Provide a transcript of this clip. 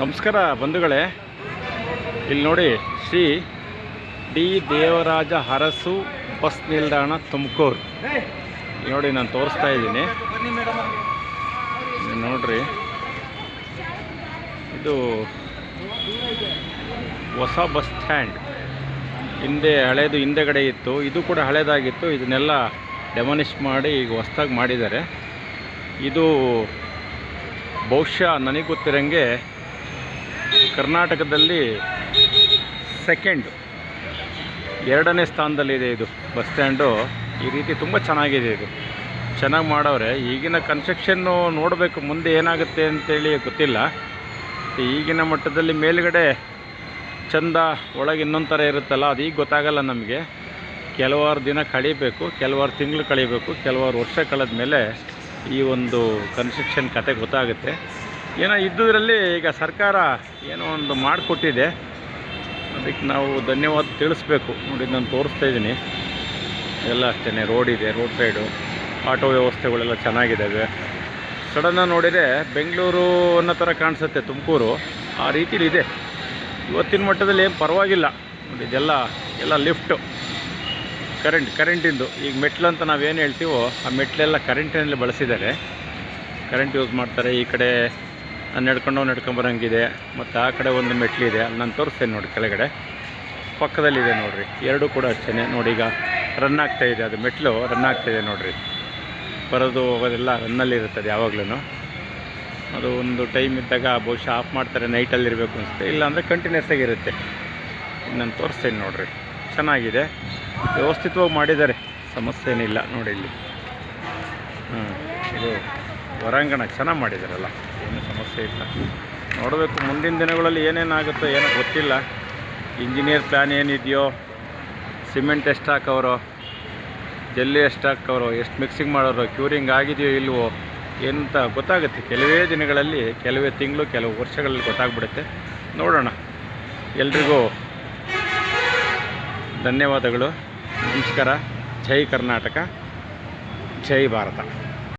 ನಮಸ್ಕಾರ ಬಂಧುಗಳೇ. ಇಲ್ಲಿ ನೋಡಿ ಶ್ರೀ ಡಿ ದೇವರಾಜ ಅರಸು ಬಸ್ ನಿಲ್ದಾಣ ತುಮಕೂರು. ನೋಡಿ ನಾನು ತೋರಿಸ್ತಾ ಇದ್ದೀನಿ. ನೋಡ್ರಿ. ಇದು ಹೊಸ ಬಸ್ ಸ್ಟ್ಯಾಂಡ್. ಹಿಂದೆ ಹಳೇದು ಹಿಂದೆಗಡೆ ಇತ್ತು. ಇದು ಕೂಡ ಹಳೇದಾಗಿತ್ತು. ಇದನ್ನೆಲ್ಲ ಡೆಮಾಲಿಷ್ ಮಾಡಿ ಈಗ ಹೊಸ್ದಾಗಿ ಮಾಡಿದ್ದಾರೆ. ಇದು ಬಹುಶಃ ನನಗೆ ಗೊತ್ತಿರೋಂಗೆ ಕರ್ನಾಟಕದಲ್ಲಿ ಸೆಕೆಂಡ್ ಎರಡನೇ ಸ್ಥಾನದಲ್ಲಿದೆ ಇದು ಬಸ್ ಸ್ಟ್ಯಾಂಡು ಈ ರೀತಿ ತುಂಬ ಚೆನ್ನಾಗಿದೆ ಇದು. ಚೆನ್ನಾಗಿ ಮಾಡವ್ರೆ. ಈಗಿನ ಕನ್ಸ್ಟ್ರಕ್ಷನ್ನು ನೋಡಬೇಕು, ಮುಂದೆ ಏನಾಗುತ್ತೆ ಅಂತೇಳಿ ಗೊತ್ತಿಲ್ಲ. ಈಗಿನ ಮಟ್ಟದಲ್ಲಿ ಮೇಲುಗಡೆ ಚಂದ ಒಳಗೆ ಇನ್ನೊಂದು ಥರ ಇರುತ್ತಲ್ಲ, ಅದು ಈಗ ಗೊತ್ತಾಗಲ್ಲ ನಮಗೆ. ಕೆಲವಾರು ದಿನ ಕಳೀಬೇಕು, ಕೆಲವಾರು ತಿಂಗಳು ಕಳಿಬೇಕು, ಕೆಲವಾರು ವರ್ಷ ಕಳೆದ ಮೇಲೆ ಈ ಒಂದು ಕನ್ಸ್ಟ್ರಕ್ಷನ್ ಕತೆ ಗೊತ್ತಾಗುತ್ತೆ. ಏನೋ ಇದ್ದುದರಲ್ಲಿ ಈಗ ಸರ್ಕಾರ ಏನೋ ಒಂದು ಮಾಡಿಕೊಟ್ಟಿದೆ. ಅದಕ್ಕೆ ನಾವು ಧನ್ಯವಾದ ತಿಳಿಸ್ಬೇಕು. ನೋಡಿ, ನಾನು ತೋರಿಸ್ತಾ ಇದ್ದೀನಿ. ಎಲ್ಲ ಅಷ್ಟೇ ರೋಡ್ ಇದೆ, ರೋಡ್ ಸೈಡು. ಆಟೋ ವ್ಯವಸ್ಥೆಗಳೆಲ್ಲ ಚೆನ್ನಾಗಿದ್ದಾವೆ. ಸಡನ್ನಾಗಿ ನೋಡಿದರೆ ಬೆಂಗಳೂರು ಅನ್ನೋ ಥರ ಕಾಣಿಸುತ್ತೆ, ತುಮಕೂರು. ಆ ರೀತಿಲಿ ಇದೆ. ಇವತ್ತಿನ ಮಟ್ಟದಲ್ಲಿ ಏನು ಪರವಾಗಿಲ್ಲ. ನೋಡಿ, ಇದೆಲ್ಲ, ಎಲ್ಲ ಲಿಫ್ಟು. ಕರೆಂಟ್, ಕರೆಂಟಿಂದು. ಈಗ ಮೆಟ್ಲು ಅಂತ ನಾವೇನು ಹೇಳ್ತೀವೋ, ಆ ಮೆಟ್ಲೆಲ್ಲ ಕರೆಂಟಿನಲ್ಲಿ ಬಳಸಿದ್ದಾರೆ. ಕರೆಂಟ್ ಯೂಸ್ ಮಾಡ್ತಾರೆ. ಈ ಕಡೆ ನಡ್ಕೊಂಡು ನಡ್ಕೊಂಬರಂಗಿದೆ. ಮತ್ತು ಆ ಕಡೆ ಒಂದು ಮೆಟ್ಲಿದೆ. ಅಲ್ಲಿ ನಾನು ತೋರಿಸ್ತೇನೆ ನೋಡಿ ಕೆಳಗಡೆ. ಪಕ್ಕದಲ್ಲಿದೆ ನೋಡಿರಿ. ಎರಡೂ ಕೂಡ ಅಷ್ಟೇ ನೋಡಿ ಈಗ ರನ್ ಆಗ್ತಾ ಇದೆ. ಅದು ಮೆಟ್ಲು ರನ್ ಆಗ್ತಾಯಿದೆ ನೋಡಿರಿ. ಬರೋದು ಹೋಗೋದೆಲ್ಲ ರನ್ನಲ್ಲಿ ಇರುತ್ತದೆ ಯಾವಾಗಲೂ ಅದು ಒಂದು ಟೈಮ್ ಇದ್ದಾಗ ಬಹುಶಃ ಆಫ್ ಮಾಡ್ತಾರೆ. ನೈಟಲ್ಲಿ ಇರಬೇಕು ಅನಿಸುತ್ತೆ. ಇಲ್ಲಾಂದರೆ ಕಂಟಿನ್ಯೂಸ್ ಆಗಿರುತ್ತೆ ನಾನು ತೋರಿಸ್ತೇನೆ ನೋಡಿರಿ. ಚೆನ್ನಾಗಿದೆ. ವ್ಯವಸ್ಥಿತವಾಗಿ ಮಾಡಿದ್ದಾರೆ. ಸಮಸ್ಯೆ ಏನಿಲ್ಲ ನೋಡಿ ಇಲ್ಲಿ. ಹ್ಞೂ ಇದು ಹೊರಾಂಗಣ ಚೆನ್ನಾಗಿ ಮಾಡಿದ್ದಾರಲ್ಲ ಸಮಸ್ಯೆ ಇಲ್ಲ. ನೋಡಬೇಕು, ಮುಂದಿನ ದಿನಗಳಲ್ಲಿ ಏನೇನಾಗುತ್ತೋ ಏನೋ ಗೊತ್ತಿಲ್ಲ. ಇಂಜಿನಿಯರ್ ಪ್ಲ್ಯಾನ್ ಏನಿದೆಯೋ ಸಿಮೆಂಟ್ ಎಷ್ಟು ಹಾಕವ್ರೋ, ಜಲ್ಲಿ ಎಷ್ಟು ಹಾಕವ್ರೋ, ಎಷ್ಟು ಮಿಕ್ಸಿಂಗ್ ಮಾಡೋರೋ ಕ್ಯೂರಿಂಗ್ ಆಗಿದೆಯೋ ಇಲ್ವೋ, ಎಂತ ಗೊತ್ತಾಗುತ್ತೆ. ಕೆಲವೇ ದಿನಗಳಲ್ಲಿ, ಕೆಲವೇ ತಿಂಗಳು, ಕೆಲವು ವರ್ಷಗಳಲ್ಲಿ ಗೊತ್ತಾಗ್ಬಿಡುತ್ತೆ. ನೋಡೋಣ. ಎಲ್ರಿಗೂ ಧನ್ಯವಾದಗಳು. ನಮಸ್ಕಾರ. ಜೈ ಕರ್ನಾಟಕ. ಜೈ ಭಾರತ.